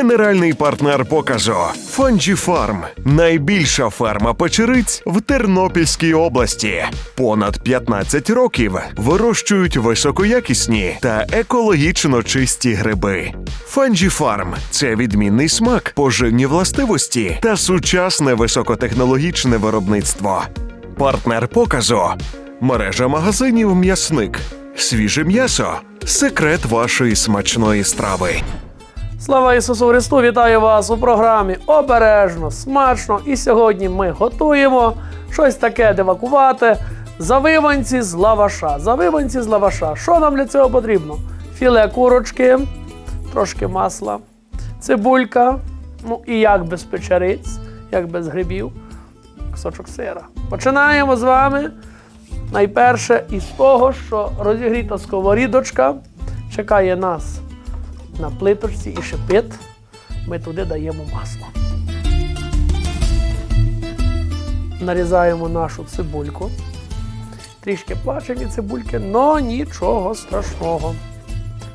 Генеральний партнер показу Фарм найбільша ферма печериць в Тернопільській області. Понад 15 років вирощують високоякісні та екологічно чисті гриби. Фарм це відмінний смак, поживні властивості та сучасне високотехнологічне виробництво. Партнер показу мережа магазинів М'ясник. Свіже м'ясо секрет вашої смачної страви. Слава Ісусу Христу! Вітаю вас у програмі Обережно, смачно. І сьогодні ми готуємо щось таке девакувати. Завиванці з лаваша. Завиванці з лаваша. Що нам для цього потрібно? Філе курочки, трошки масла, цибулька, ну і як без печериць, як без грибів, кусочок сира. Починаємо з вами. Найперше із того, що розігріта сковорідочка чекає нас на плиточці і шипит. Ми туди даємо масло. Нарізаємо нашу цибульку. Трішки плачені цибульки, але нічого страшного.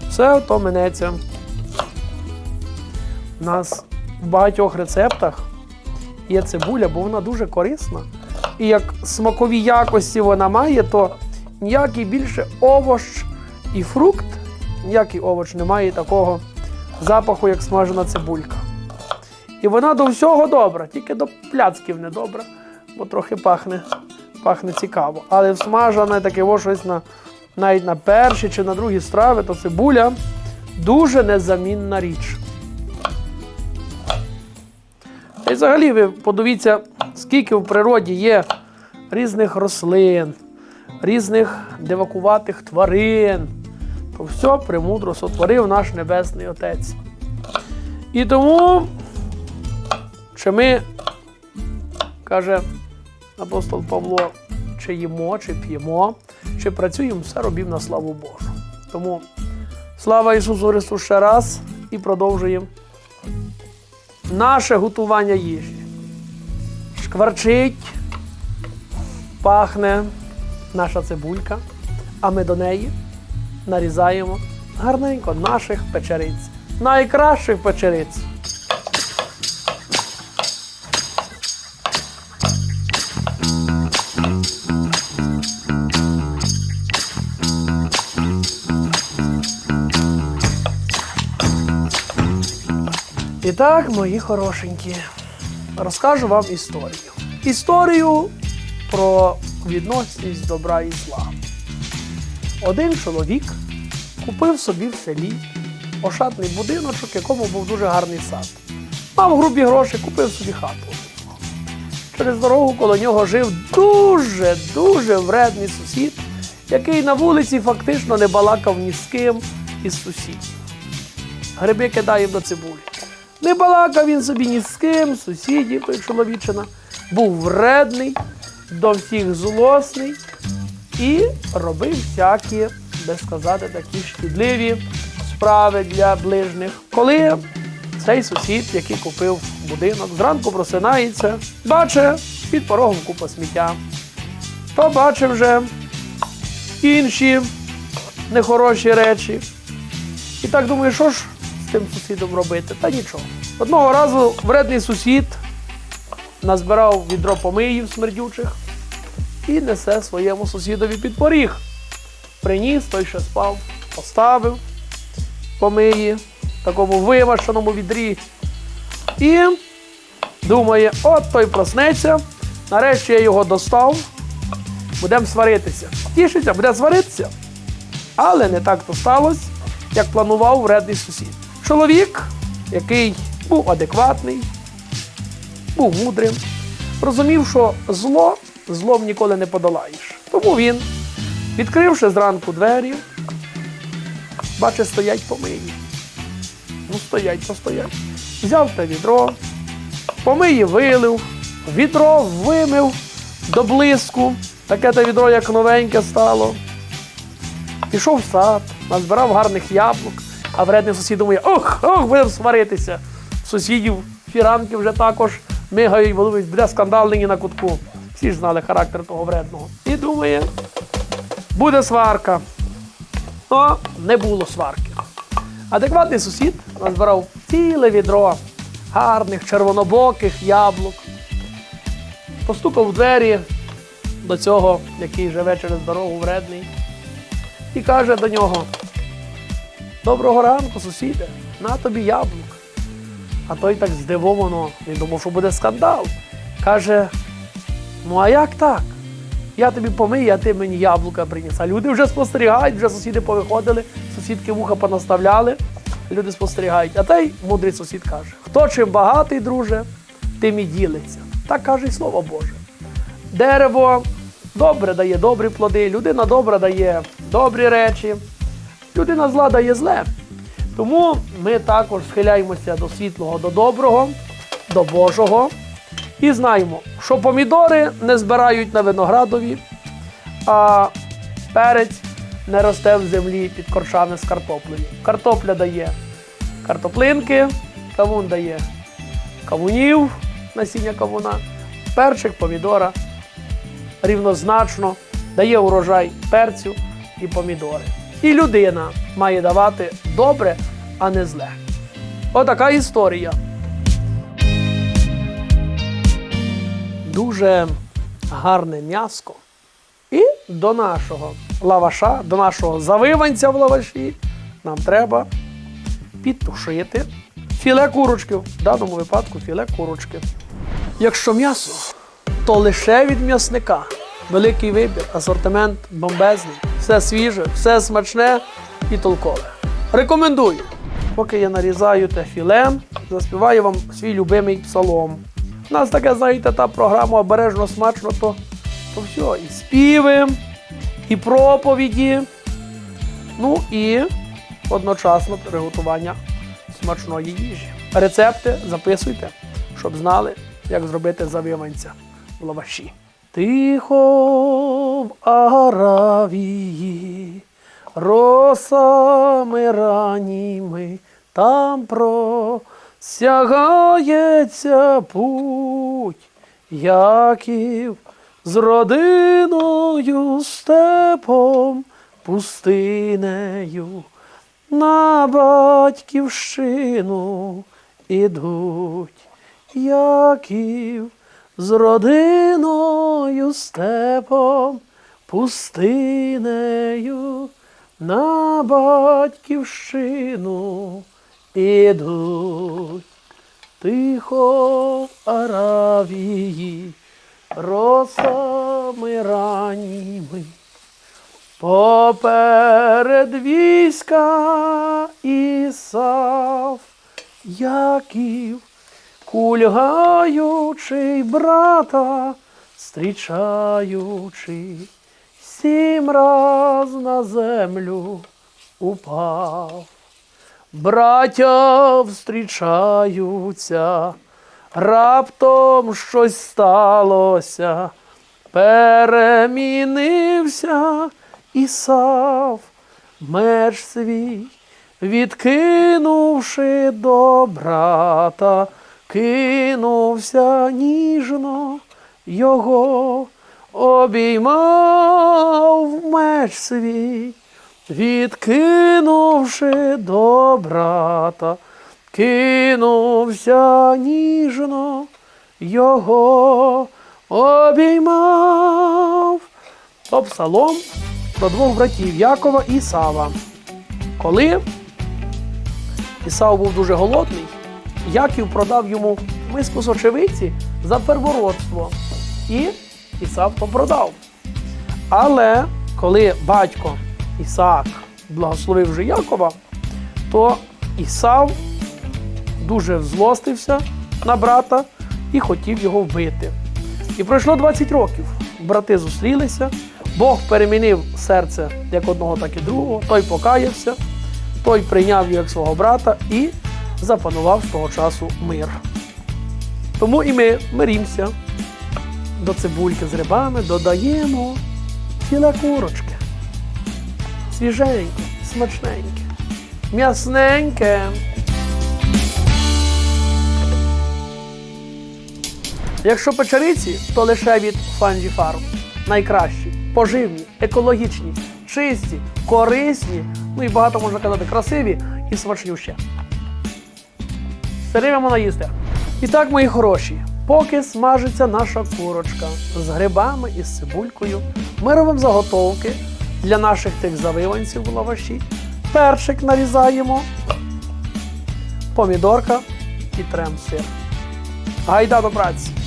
Все то минеться. У нас в багатьох рецептах є цибуля, бо вона дуже корисна. І як смакові якості вона має, то ніякий більше овощ і фрукт, ніякий овоч не має такого запаху, як смажена цибулька. І вона до всього добра, тільки до пляцків не добра, бо трохи пахне, пахне цікаво. Але всмажене таке щось на, навіть на перші чи на другі страви, то цибуля дуже незамінна річ. Та й взагалі ви подивіться, скільки в природі є різних рослин, різних дивакуватих тварин. То все премудро сотворив наш Небесний Отець. І тому, чи ми, каже апостол Павло, чи їмо, чи п'ємо, чи працюємо, все робів на славу Божу. Тому слава Ісусу Христу ще раз і продовжуємо наше готування їжі. Шкварчить, пахне наша цибулька, а ми до неї нарізаємо гарненько наших печериць. Найкращих печериць. І так, мої хорошенькі, розкажу вам історію. Історію про відносність добра і зла. Один чоловік купив собі в селі ошатний будиночок, якому був дуже гарний сад. Мав грубі гроші, купив собі хату. Через дорогу коло нього жив дуже-дуже вредний сусід, який на вулиці фактично не балакав ні з ким із сусідів. Гриби кидає до цибулі. Не балакав він собі ні з ким, сусідів, чоловічина. Був вредний, до всіх злосний і робив всякі, би сказати, такі шкідливі справи для ближніх. Коли цей сусід, який купив будинок, зранку просинається, бачить під порогом купа сміття. То бачив вже інші нехороші речі. І так думаю, що ж з тим сусідом робити? Та нічого. Одного разу вредний сусід назбирав відро помиїв смердючих і несе своєму сусідові під поріг. Приніс, той ще спав, поставив помиї в такому вимащеному відрі. І думає, от той проснеться, нарешті я його достав, будемо сваритися. Тішиться, буде сваритися. Але не так то сталося, як планував вредний сусід. Чоловік, який був адекватний, був мудрим, розумів, що зло злом ніколи не подолаєш. Тому він, відкривши зранку двері, бачить, стоять помиї. Ну, стоять, то стоять. Взяв те відро, помиї вилив, відро вимив до блиску. Таке те відро, як новеньке стало. Пішов в сад, назбирав гарних яблук, а вредний сусід думає, ох, ох, будемо сваритися. Сусідів фіранки вже також мигають, буде скандал нині на кутку. Всі ж знали характер того вредного. І думає, буде сварка. Но не було сварки. Адекватний сусід назбирав ціле відро гарних червонобоких яблук. Постукав у двері до цього, який живе через дорогу вредний, і каже до нього: Доброго ранку, сусіде, на тобі яблук. А той так здивовано, він думав, що буде скандал. Каже: Ну а як так? Я тобі помию, а ти мені яблука приніс. А люди вже спостерігають, вже сусіди повиходили, сусідки вуха понаставляли, люди спостерігають. А той мудрий сусід каже: хто чим багатий, друже, тим і ділиться. Так каже і слово Боже. Дерево добре дає добрі плоди, людина добра дає добрі речі, людина зла дає зле. Тому ми також схиляємося до світлого, до доброго, до Божого. І знаємо, що помідори не збирають на виноградові, а перець не росте в землі під корчами з картоплею. Картопля дає картоплинки, кавун дає кавунів, насіння кавуна, перчик, помідора рівнозначно дає урожай перцю і помідори. І людина має давати добре, а не зле. Отака історія. Дуже гарне м'яско. І до нашого лаваша, до нашого завиванця в лаваші нам треба підтушити філе курочки, в даному випадку філе курочки. Якщо м'ясо, то лише від м'ясника. Великий вибір, асортимент бомбезний, все свіже, все смачне і толкове. Рекомендую. Поки я нарізаю те філе, заспіваю вам свій любимий псалом. У нас таке, знаєте, та програма обережно смачно, то, то все. І співи, і проповіді, ну і одночасно приготування смачної їжі. Рецепти записуйте, щоб знали, як зробити завиванця в лаваші. Тихо в Аравії, росами раніми, там просягається путь, Яків з родиною степом, пустинею на батьківщину ідуть, Яків з родиною степом, пустинею на батьківщину ідуть. Тихо Аравії, росами раніми. Поперед війська Ісав, Яків, кульгаючий брата, зустрічаючи, сім раз на землю упав. Браття встрічаються, раптом щось сталося, перемінився Ісав, меч свій, відкинувши до брата, кинувся ніжно його, обіймав меч свій, відкинувши до брата, кинувся ніжно його, обіймав. То псалом про двох братів Якова і Ісава. Коли Ісав був дуже голодний, Яків продав йому миску сочевиці за первородство. І Ісав то продав. Але коли батько Ісаак благословив вже Якова, то Ісав дуже злостився на брата і хотів його вбити. І пройшло 20 років. Брати зустрілися, Бог перемінив серце як одного, так і другого. Той покаявся, той прийняв його як свого брата і запанував з того часу мир. Тому і ми мирімося. До цибульки з рибами додаємо філе курочки. Свіженьке, смачненьке, м'ясненьке. Якщо печериці, то лише від Fungi Farm. Найкращі, поживні, екологічні, чисті, корисні, ну і багато можна казати, красиві і смачнющі. Перейдемо на їсти. І так, мої хороші, поки смажиться наша курочка з грибами і з цибулькою, ми робимо заготовки для наших тих завиванців в лаваші. Першик нарізаємо, помідорка і трем сир. Гайда до праці!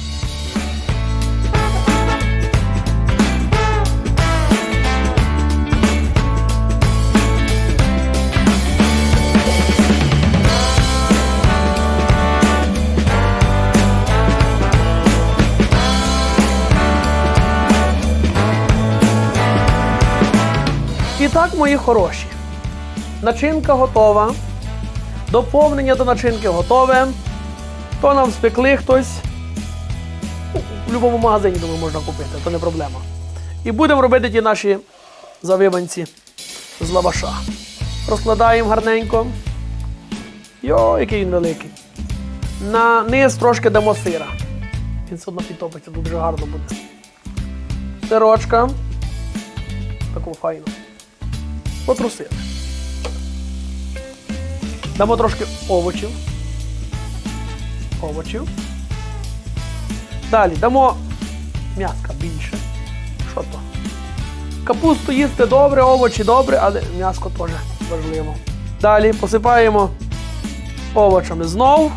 І так, мої хороші. Начинка готова. Доповнення до начинки готове. То нам спекли хтось. В будь-якому магазині, думаю, можна купити, то не проблема. І будемо робити ті наші завиванці з лаваша. Розкладаємо гарненько. Йо, який він великий. На низ трошки дамо сира. Він все одно підтопиться, дуже гарно буде. Сирочка. Таку файну потрусили. Дамо трошки овочів. Овочів. Далі дамо м'яска більше. Що то? Капусту їсти добре, овочі добре, але м'яско теж важливо. Далі посипаємо овочами знов.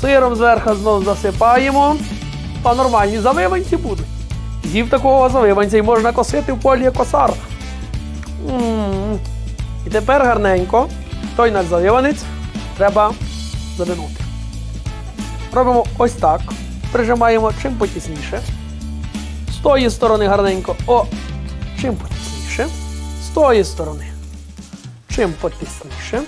Сиром зверху знов засипаємо. А нормальні завиванці будуть. З'їв такого завиванця і можна косити в полі косар. І тепер гарненько той наш завиванець треба завинути. Робимо ось так. Прижимаємо чим потісніше. З тої сторони гарненько. О! Чим потісніше. З тої сторони. Чим потісніше.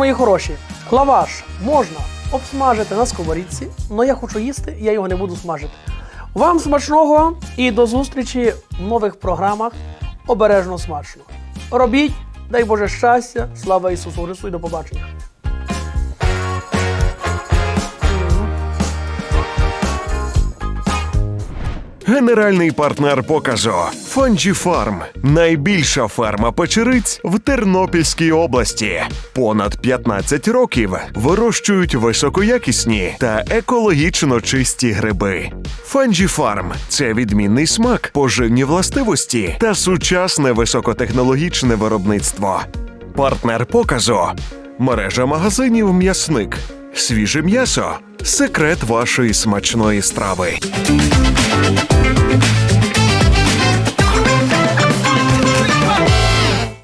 Мої хороші, лаваш можна обсмажити на сковорідці, але я хочу їсти, я його не буду смажити. Вам смачного і до зустрічі в нових програмах обережно смачно. Робіть, дай Боже щастя, слава Ісусу Христу і до побачення. Генеральний партнер показу Фанджі Фарм найбільша ферма печериць в Тернопільській області. Понад 15 років вирощують високоякісні та екологічно чисті гриби. Фанджі Фарм це відмінний смак, поживні властивості та сучасне високотехнологічне виробництво. Партнер показу мережа магазинів М'ясник. Свіже м'ясо секрет вашої смачної страви.